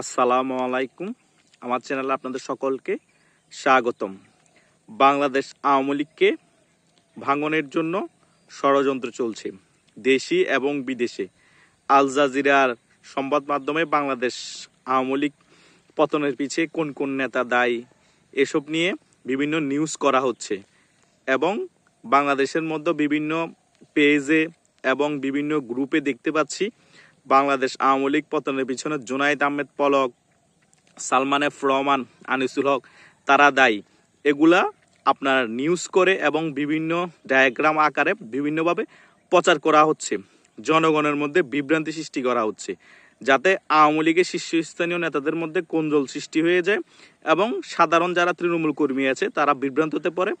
আসসালামু আলাইকুম। আমার চ্যানেলে আপনাদের সকলকে স্বাগতম। বাংলাদেশ আওয়ামী লীগকে ভাঙনের জন্য ষড়যন্ত্র চলছে দেশি এবং বিদেশে। আল জাজিরার সংবাদ মাধ্যমে বাংলাদেশ আওয়ামী লীগ পতনের পিছে কোন কোন নেতা দায়ী, এসব নিয়ে বিভিন্ন নিউজ করা হচ্ছে এবং বাংলাদেশের মধ্যে বিভিন্ন পেজে এবং বিভিন্ন গ্রুপে দেখতে পাচ্ছি বাংলাদেশ আওয়ামী লীগ পতনের পিছনে জুনাইদ আহমেদ পলক, সালমান এফ রহমান, আনিসুল হক, তারা দায়ী। এগুলা আপনার নিউজ করে এবং বিভিন্ন ডায়াগ্রাম আকারে বিভিন্নভাবে প্রচার করা হচ্ছে। জনগণের মধ্যে বিভ্রান্তি সৃষ্টি করা হচ্ছে, যাতে আওয়ামী লীগের শীর্ষস্থানীয় নেতাদের মধ্যে কোন্দল সৃষ্টি হয়ে যায় এবং সাধারণ যারা তৃণমূল কর্মী আছে, তারা বিভ্রান্ত হতে পারে,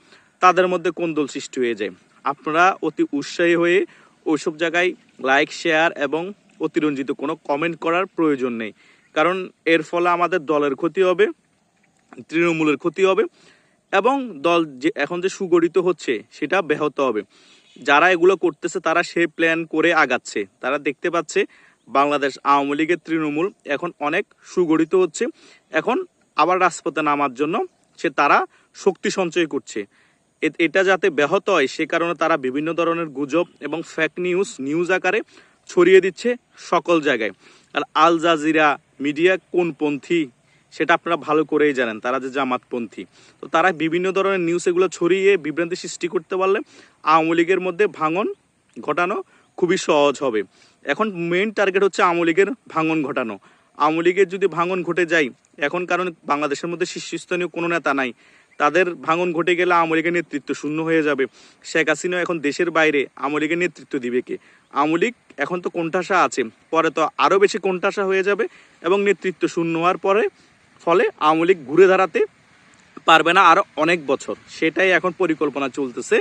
তাদের মধ্যে কোন্দল সৃষ্টি হয়ে যায়। আপনারা অতি উৎসাহী হয়ে ওইসব জায়গায় লাইক শেয়ার এবং অতিরঞ্জিত, কোনো কমেন্ট করার প্রয়োজন নেই। কারণ এর ফলে আমাদের দলের ক্ষতি হবে, তৃণমূলের ক্ষতি হবে, এবং দল যে এখন যে সুগঠিত হচ্ছে, সেটা ব্যাহত হবে। যারা এগুলো করতেছে, তারা সেই প্ল্যান করে আগাচ্ছে। তারা দেখতে পাচ্ছে, বাংলাদেশ আওয়ামী লীগের তৃণমূল এখন অনেক সুগঠিত হচ্ছে। এখন আবার রাজপথে নামার জন্য সে তারা শক্তি সঞ্চয় করছে। এটা যাতে ব্যাহত হয়, সে কারণে তারা বিভিন্ন ধরনের গুজব এবং ফেক নিউজ নিউজ আকারে ছড়িয়ে দিচ্ছে সকল জায়গায়। আর আল জাজিরা মিডিয়া কোন পন্থী, সেটা আপনারা ভালো করেই জানেন, তারা যে জামাতপন্থী। তো তারা বিভিন্ন ধরনের নিউজ এগুলো ছড়িয়ে বিভ্রান্তি সৃষ্টি করতে পারলে আওয়ামী লীগের মধ্যে ভাঙন ঘটানো খুবই সহজ হবে। এখন মেইন টার্গেট হচ্ছে আওয়ামী লীগের ভাঙন ঘটানো। আওয়ামী লীগের যদি ভাঙন ঘটে যায়, এখন কারণ বাংলাদেশের মধ্যে শীর্ষস্থানীয় কোনো নেতা নাই। তাদের ভাঙন ঘটে গেলে আওয়ামী লীগের নেতৃত্ব শূন্য হয়ে যাবে। শেখ হাসিনা এখন দেশের বাইরে আওয়ামী লীগের নেতৃত্ব দিবে কে? আওয়ামী লীগ এখন তো কোণঠাসা আছে। পরে তো আরও বেশি কোণঠাসা হয়ে যাবে এবং নেতৃত্ব শূন্য হওয়ার পরে ফলে আওয়ামী লীগ ঘুরে দাঁড়াতে পারবে না আরও অনেক বছর। সেটাই এখন পরিকল্পনা চলতেছে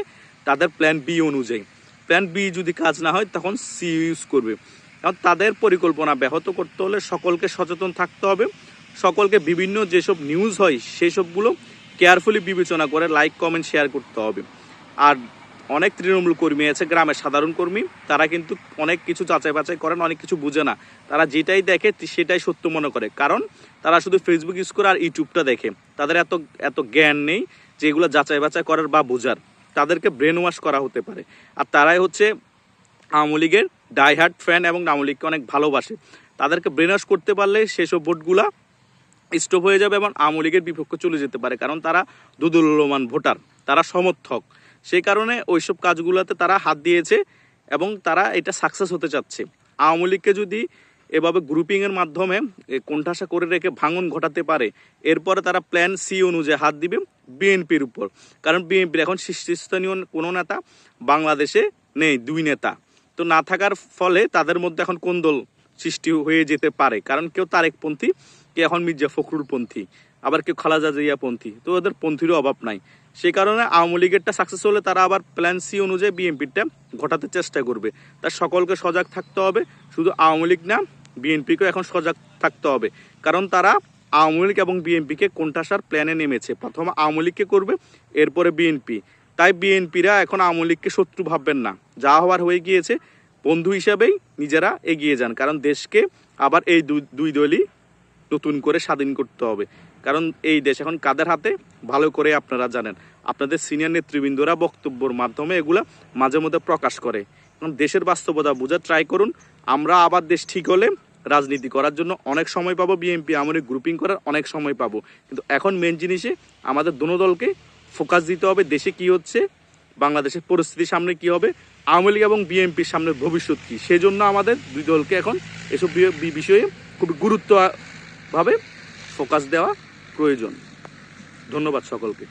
তাদের প্ল্যান বি অনুযায়ী। প্ল্যান বি যদি কাজ না হয় তখন সি ইউজ করবে। কারণ তাদের পরিকল্পনা ব্যাহত করতে হলে সকলকে সচেতন থাকতে হবে। সকলকে বিভিন্ন যেসব নিউজ হয় সেই সবগুলো কেয়ারফুলি বিবেচনা করে লাইক কমেন্ট শেয়ার করতে হবে। আর অনেক তৃণমূল কর্মী আছে, গ্রামের সাধারণ কর্মী, তারা কিন্তু অনেক কিছু যাচাই বাছাই করেন, অনেক কিছু বুঝে না। তারা যেটাই দেখে সেটাই সত্য মনে করে। কারণ তারা শুধু ফেসবুক ইউজ করে আর ইউটিউবটা দেখে। তাদের এত এত জ্ঞান নেই যে এগুলো যাচাই বাছাই করার বা বোঝার। তাদেরকে ব্রেন ওয়াশ করা হতে পারে। আর তারাই হচ্ছে আওয়ামী লীগের ডাইহার্ট ফ্যান এবং আওয়ামী লীগকে অনেক ভালোবাসে। তাদেরকে ব্রেন ওয়াশ করতে পারলে সেসব ভোটগুলা স্টপ হয়ে যাবে এবং আওয়ামী লীগের বিপক্ষে চলে যেতে পারে, কারণ তারা দুদুল্যমান ভোটার, তারা সমর্থক। সেই কারণে ওইসব কাজগুলোতে তারা হাত দিয়েছে এবং তারা এটা সাকসেস হতে চাচ্ছে। আওয়ামী লীগকে যদি এভাবে গ্রুপিংয়ের মাধ্যমে কোণঠাসা করে রেখে ভাঙন ঘটাতে পারে, এরপরে তারা প্ল্যান সি অনুযায়ী হাত দিবে বিএনপির উপর। কারণ বিএনপির এখন শীর্ষস্থানীয় কোনো নেতা বাংলাদেশে নেই, দুই নেতা। তো না থাকার ফলে তাদের মধ্যে এখন কোন্দল সৃষ্টি হয়ে যেতে পারে। কারণ কেউ তারেকপন্থী কেউ এখন মির্জা ফখরুলপন্থী, আবার কেউ খালাজা জিয়া পন্থী তো ওদের পন্থীরও অভাব নাই। সেই কারণে আওয়ামী লীগেরটা সাকসেস হলে তারা আবার প্ল্যান সি অনুযায়ী বিএনপিটা ঘটাতে চেষ্টা করবে। তার সকলকে সজাগ থাকতে হবে, শুধু আওয়ামী লীগ না বিএনপিকেও এখন সজাগ থাকতে হবে। কারণ তারা আওয়ামী লীগ এবং বিএনপিকে কোণঠাসার প্ল্যানে নেমেছে। প্রথমে আওয়ামী লীগকে করবে, এরপরে বিএনপি তাই বিএনপিরা এখন আওয়ামী লীগকে শত্রু ভাববেন না। যা হওয়ার হয়ে গিয়েছে বন্ধু হিসাবেই নিজেরা এগিয়ে যান। কারণ দেশকে আবার এই দুই- দলই নতুন করে স্বাধীন করতে হবে। কারণ এই দেশ এখন কাদের হাতে? ভালো করে আপনারা জানেন। আপনাদের সিনিয়র নেতৃবৃন্দরা বক্তব্যর মাধ্যমে এগুলা মাঝে মধ্যে প্রকাশ করে। কারণ দেশের বাস্তবতা বোঝার ট্রাই করুন। আমরা আবার দেশ ঠিক হলে রাজনীতি করার জন্য অনেক সময় পাবো। বিএনপি আমাদের গ্রুপিং করার অনেক সময় পাবো। কিন্তু এখন মেন জিনিসে আমাদের দোনো দলকে ফোকাস দিতে হবে। দেশে কি হচ্ছে? বাংলাদেশের পরিস্থিতির সামনে কি হবে? আওয়ামী লীগ এবং বিএনপির সামনে ভবিষ্যৎ কী? সেই জন্য আমাদের দুই দলকে এখন এসব বিষয়ে খুব গুরুত্বভাবে ফোকাস দেওয়া প্রয়োজন। ধন্যবাদ সকলকে।